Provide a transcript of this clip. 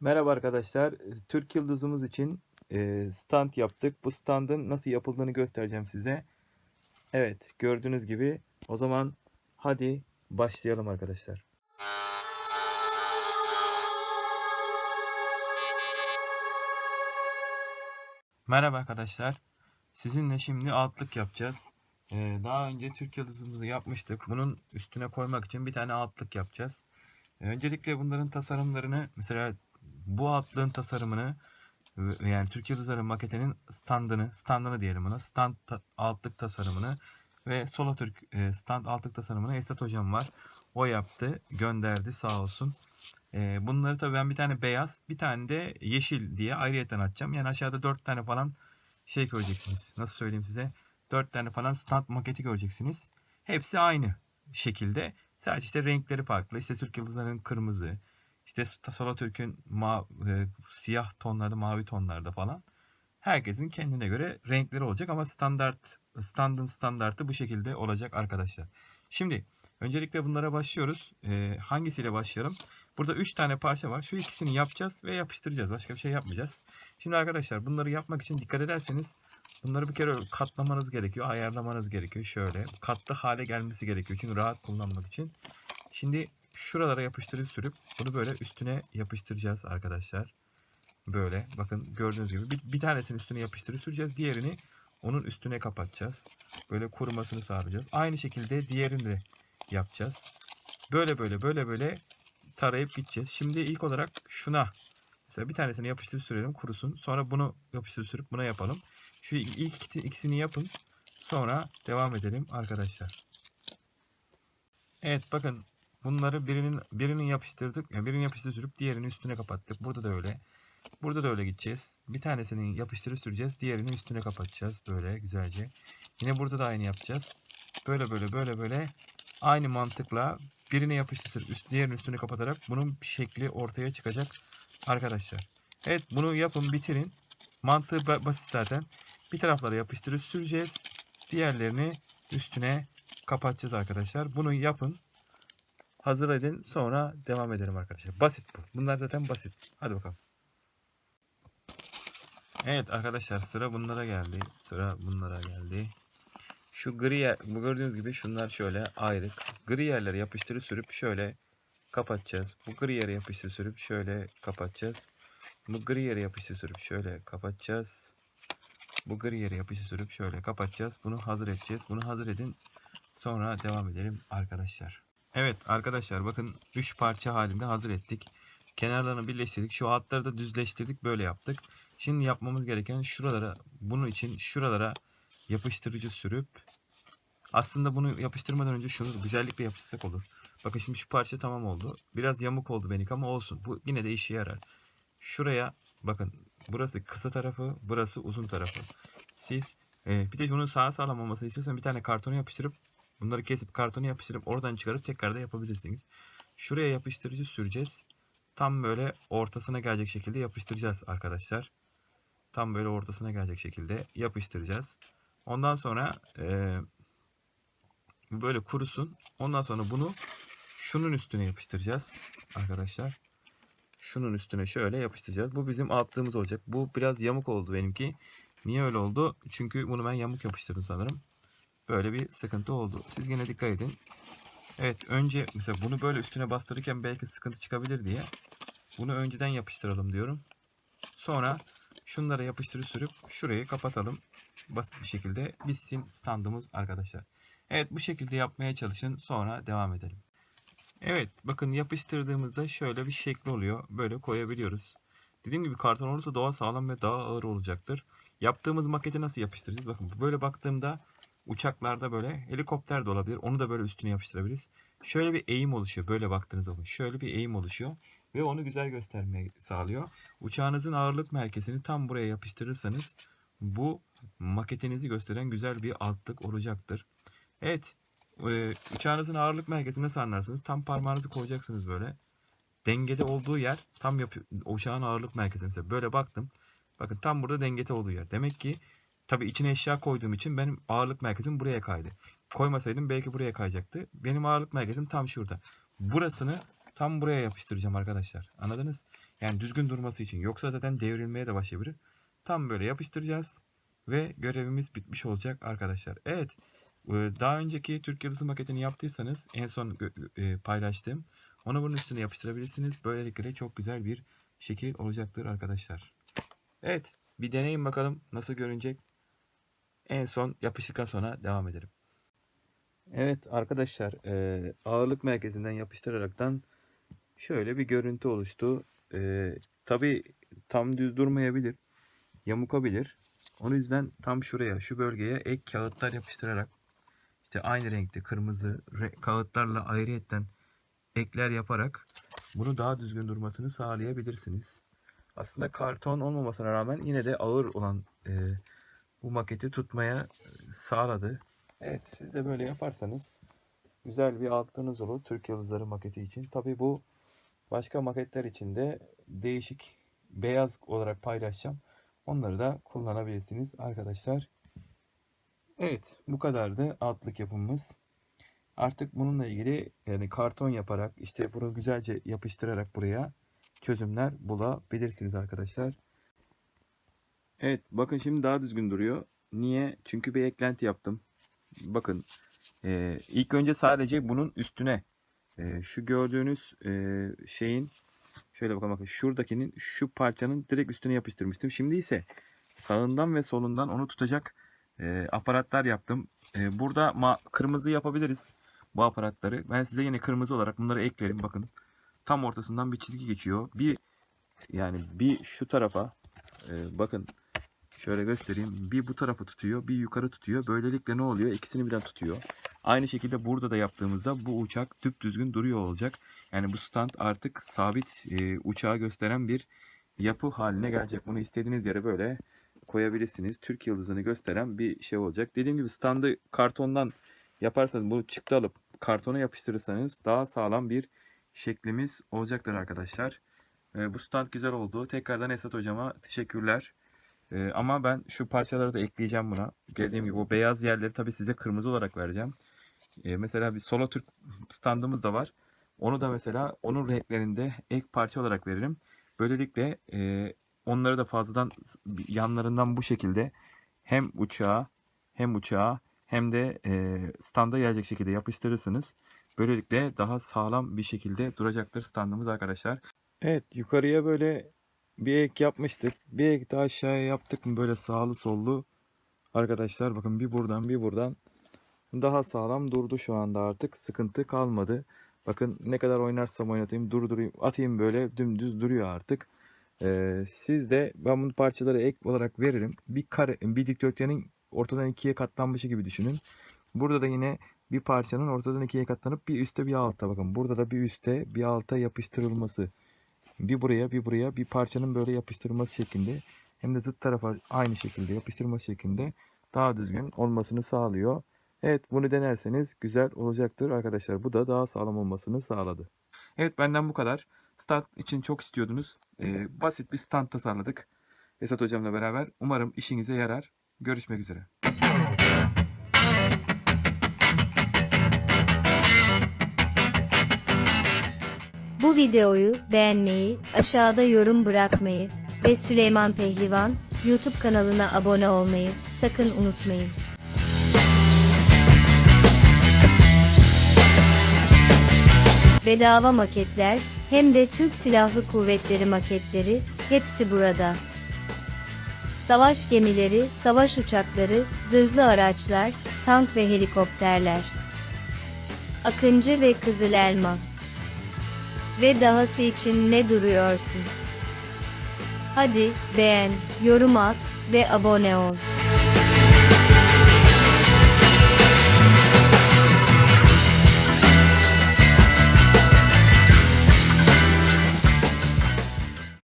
Merhaba arkadaşlar. Türk Yıldızımız için e, stand yaptık. Bu standın nasıl yapıldığını göstereceğim size. Evet, gördüğünüz gibi. O zaman hadi başlayalım arkadaşlar. Merhaba arkadaşlar. Sizinle şimdi altlık yapacağız. E, daha önce Türk Yıldızımızı yapmıştık. Bunun üstüne koymak için bir tane altlık yapacağız. E, Öncelikle bunların tasarımlarını mesela bu altlığın tasarımını yani Türk Yıldızları maketinin standını, standını diyelim buna, stand ta- altlık tasarımını ve Solo Türk e, stand altlık tasarımını Esat hocam var. O yaptı, gönderdi sağ olsun. E, bunları tabii ben bir tane beyaz, bir tane de yeşil diye ayrıyeten atacağım. Yani aşağıda dört tane falan şey göreceksiniz. Nasıl söyleyeyim size? Dört tane falan stand maketi göreceksiniz. Hepsi aynı şekilde. Sadece işte renkleri farklı. İşte Türk Yıldızları'nın kırmızı, işte Solatürk'ün ma e, siyah tonlarda, mavi tonlarda falan. Herkesin kendine göre renkleri olacak ama standart standın standartı bu şekilde olacak arkadaşlar. Şimdi öncelikle bunlara başlıyoruz. E, hangisiyle başlayalım? Burada 3 tane parça var. Şu ikisini yapacağız ve yapıştıracağız. Başka bir şey yapmayacağız. Şimdi arkadaşlar bunları yapmak için dikkat ederseniz bunları bir kere katlamanız gerekiyor. Ayarlamanız gerekiyor. Şöyle katlı hale gelmesi gerekiyor. Çünkü rahat kullanmak için. Şimdi şuralara yapıştırıp sürüp bunu böyle üstüne yapıştıracağız arkadaşlar. Böyle bakın gördüğünüz gibi bir, bir tanesini üstüne yapıştırıp süreceğiz. Diğerini onun üstüne kapatacağız. Böyle kurumasını sağlayacağız. Aynı şekilde diğerini de yapacağız. Böyle böyle böyle böyle tarayıp gideceğiz. Şimdi ilk olarak şuna mesela bir tanesini yapıştırıp sürelim kurusun. Sonra bunu yapıştırıp sürüp buna yapalım. Şu ilk iki- ikisini yapın. Sonra devam edelim arkadaşlar. Evet bakın bunları birinin birinin yapıştırdık. Birini yapıştırıp sürüp diğerini üstüne kapattık. Burada da öyle. Burada da öyle gideceğiz. Bir tanesini yapıştırıp süreceğiz. Diğerini üstüne kapatacağız. Böyle güzelce. Yine burada da aynı yapacağız. Böyle böyle böyle böyle aynı mantıkla birine yapıştırıp üst, diğerinin üstüne kapatarak bunun şekli ortaya çıkacak arkadaşlar. Evet bunu yapın bitirin. Mantığı ba- basit zaten. Bir taraflara yapıştırıp süreceğiz. Diğerlerini üstüne kapatacağız arkadaşlar. Bunu yapın. Hazır edin. Sonra devam edelim arkadaşlar. Basit bu. Bunlar zaten basit. Hadi bakalım. Evet arkadaşlar sıra bunlara geldi. Sıra bunlara geldi. Şu gri yer, bu gördüğünüz gibi şunlar şöyle ayrık. Gri yerlere yapıştırıp sürüp şöyle kapatacağız. Bu gri yere yapıştırıp sürüp şöyle kapatacağız. Bu gri yere yapıştırıp sürüp şöyle kapatacağız. Bu gri yere yapıştırıp sürüp şöyle kapatacağız. Bunu hazır edeceğiz. Bunu hazır edin. Sonra devam edelim arkadaşlar. Evet arkadaşlar bakın 3 parça halinde hazır ettik. Kenarlarını birleştirdik. Şu altları da düzleştirdik. Böyle yaptık. Şimdi yapmamız gereken şuralara bunun için şuralara yapıştırıcı sürüp aslında bunu yapıştırmadan önce şunu güzellikle yapıştırsak olur. Bakın şimdi şu parça tamam oldu. Biraz yamuk oldu benik ama olsun. Bu yine de işe yarar. Şuraya bakın burası kısa tarafı, burası uzun tarafı. Siz e, bir de bunun sağa sağlam olmasını istiyorsan bir tane kartonu yapıştırıp bunları kesip kartonu yapıştırıp oradan çıkarıp tekrar da yapabilirsiniz. Şuraya yapıştırıcı süreceğiz. Tam böyle ortasına gelecek şekilde yapıştıracağız arkadaşlar. Tam böyle ortasına gelecek şekilde yapıştıracağız. Ondan sonra e, böyle kurusun. Ondan sonra bunu şunun üstüne yapıştıracağız arkadaşlar. Şunun üstüne şöyle yapıştıracağız. Bu bizim attığımız olacak. Bu biraz yamuk oldu benimki. Niye öyle oldu? Çünkü bunu ben yamuk yapıştırdım sanırım. Böyle bir sıkıntı oldu. Siz yine dikkat edin. Evet önce mesela bunu böyle üstüne bastırırken belki sıkıntı çıkabilir diye bunu önceden yapıştıralım diyorum. Sonra şunlara yapıştırıp sürüp şurayı kapatalım. Basit bir şekilde bitsin standımız arkadaşlar. Evet bu şekilde yapmaya çalışın. Sonra devam edelim. Evet bakın yapıştırdığımızda şöyle bir şekli oluyor. Böyle koyabiliyoruz. Dediğim gibi karton olursa daha sağlam ve daha ağır olacaktır. Yaptığımız maketi nasıl yapıştıracağız? Bakın böyle baktığımda uçaklarda böyle helikopter de olabilir. Onu da böyle üstüne yapıştırabiliriz. Şöyle bir eğim oluşuyor. Böyle baktığınızda bakın. Şöyle bir eğim oluşuyor. Ve onu güzel göstermeyi sağlıyor. Uçağınızın ağırlık merkezini tam buraya yapıştırırsanız bu maketinizi gösteren güzel bir altlık olacaktır. Evet. e, uçağınızın ağırlık merkezini nasıl anlarsınız? Tam parmağınızı koyacaksınız böyle. Dengede olduğu yer tam uçağın ağırlık merkezi. Mesela böyle baktım. Bakın tam burada dengede olduğu yer. Demek ki tabii içine eşya koyduğum için benim ağırlık merkezim buraya kaydı. Koymasaydım belki buraya kayacaktı. Benim ağırlık merkezim tam şurada. Burasını tam buraya yapıştıracağım arkadaşlar. Anladınız? Yani düzgün durması için. Yoksa zaten devrilmeye de başlayabilir. Tam böyle yapıştıracağız. Ve görevimiz bitmiş olacak arkadaşlar. Evet. e, Daha önceki Türk Yıldızı maketini yaptıysanız en son e, paylaştığım onu bunun üstüne yapıştırabilirsiniz. Böylelikle çok güzel bir şekil olacaktır arkadaşlar. Evet. Bir deneyin bakalım nasıl görünecek. En son yapıştıktan sonra devam edelim. Evet arkadaşlar e, ağırlık merkezinden yapıştıraraktan şöyle bir görüntü oluştu. E, Tabi tam düz durmayabilir. Yamukabilir. O yüzden tam şuraya şu bölgeye ek kağıtlar yapıştırarak işte aynı renkte kırmızı re- kağıtlarla ayrıyetten ekler yaparak bunu daha düzgün durmasını sağlayabilirsiniz. Aslında karton olmamasına rağmen yine de ağır olan e, bu maketi tutmaya e, sağladı. Evet siz de böyle yaparsanız güzel bir altınız olur Türk Yıldızları maketi için. Tabi bu başka maketler için de değişik beyaz olarak paylaşacağım. Onları da kullanabilirsiniz arkadaşlar. Evet bu kadardı altlık yapımımız. Artık bununla ilgili yani karton yaparak işte bunu güzelce yapıştırarak buraya çözümler bulabilirsiniz arkadaşlar. Evet bakın şimdi daha düzgün duruyor. Niye? Çünkü bir eklenti yaptım. Bakın e, ilk önce sadece bunun üstüne e, şu gördüğünüz e, şeyin şöyle bakın bakın şuradakinin şu parçanın direkt üstüne yapıştırmıştım. Şimdi ise sağından ve solundan onu tutacak e, aparatlar yaptım. E, burada ma kırmızı yapabiliriz bu aparatları. Ben size yine kırmızı olarak bunları eklerim. Bakın tam ortasından bir çizgi geçiyor. Bir yani bir şu tarafa e, bakın Şöyle göstereyim. Bir bu tarafı tutuyor, bir yukarı tutuyor. Böylelikle ne oluyor? İkisini birden tutuyor. Aynı şekilde burada da yaptığımızda bu uçak düzgün duruyor olacak. Yani bu stand artık sabit e, uçağı gösteren bir yapı haline gelecek. Bunu istediğiniz yere böyle koyabilirsiniz. Türk yıldızını gösteren bir şey olacak. Dediğim gibi standı kartondan yaparsanız bu çıktı alıp kartona yapıştırırsanız daha sağlam bir şeklimiz olacaktır arkadaşlar. E, bu stand güzel oldu. Tekrardan Esat hocama teşekkürler. Ee, ama ben şu parçaları da ekleyeceğim buna. Dediğim gibi o beyaz yerleri tabii size kırmızı olarak vereceğim. Ee, mesela bir Solo Türk standımız da var. Onu da mesela onun renklerinde ek parça olarak veririm. Böylelikle e, onları da fazladan yanlarından bu şekilde hem uçağa hem uçağa hem de e, standa gelecek şekilde yapıştırırsınız. Böylelikle daha sağlam bir şekilde duracaktır standımız arkadaşlar. Evet yukarıya böyle bir ek yapmıştık. Bir ek daha aşağıya yaptık mı böyle sağlı sollu. Arkadaşlar bakın bir buradan bir buradan daha sağlam durdu şu anda artık. Sıkıntı kalmadı. Bakın ne kadar oynarsam oynatayım durdurayım atayım böyle dümdüz duruyor artık. Ee, siz de ben bunu parçaları ek olarak veririm. Bir kare bir dikdörtgenin ortadan ikiye katlanmışı gibi düşünün. Burada da yine bir parçanın ortadan ikiye katlanıp bir üste bir alta bakın. Burada da bir üste bir alta yapıştırılması bir buraya bir buraya bir parçanın böyle yapıştırılması şeklinde hem de zıt tarafa aynı şekilde yapıştırılması şeklinde daha düzgün olmasını sağlıyor. Evet bunu denerseniz güzel olacaktır arkadaşlar. Bu da daha sağlam olmasını sağladı. Evet benden bu kadar. Stand için çok istiyordunuz. Ee, basit bir stand tasarladık. Esat hocamla beraber. Umarım işinize yarar. Görüşmek üzere. Videoyu beğenmeyi, aşağıda yorum bırakmayı ve Süleyman Pehlivan YouTube kanalına abone olmayı sakın unutmayın. Bedava maketler hem de Türk Silahlı Kuvvetleri maketleri hepsi burada. Savaş gemileri, savaş uçakları, zırhlı araçlar, tank ve helikopterler. Akıncı ve Kızıl Elma. Ve dahası için ne duruyorsun? Hadi beğen, yorum at ve abone ol.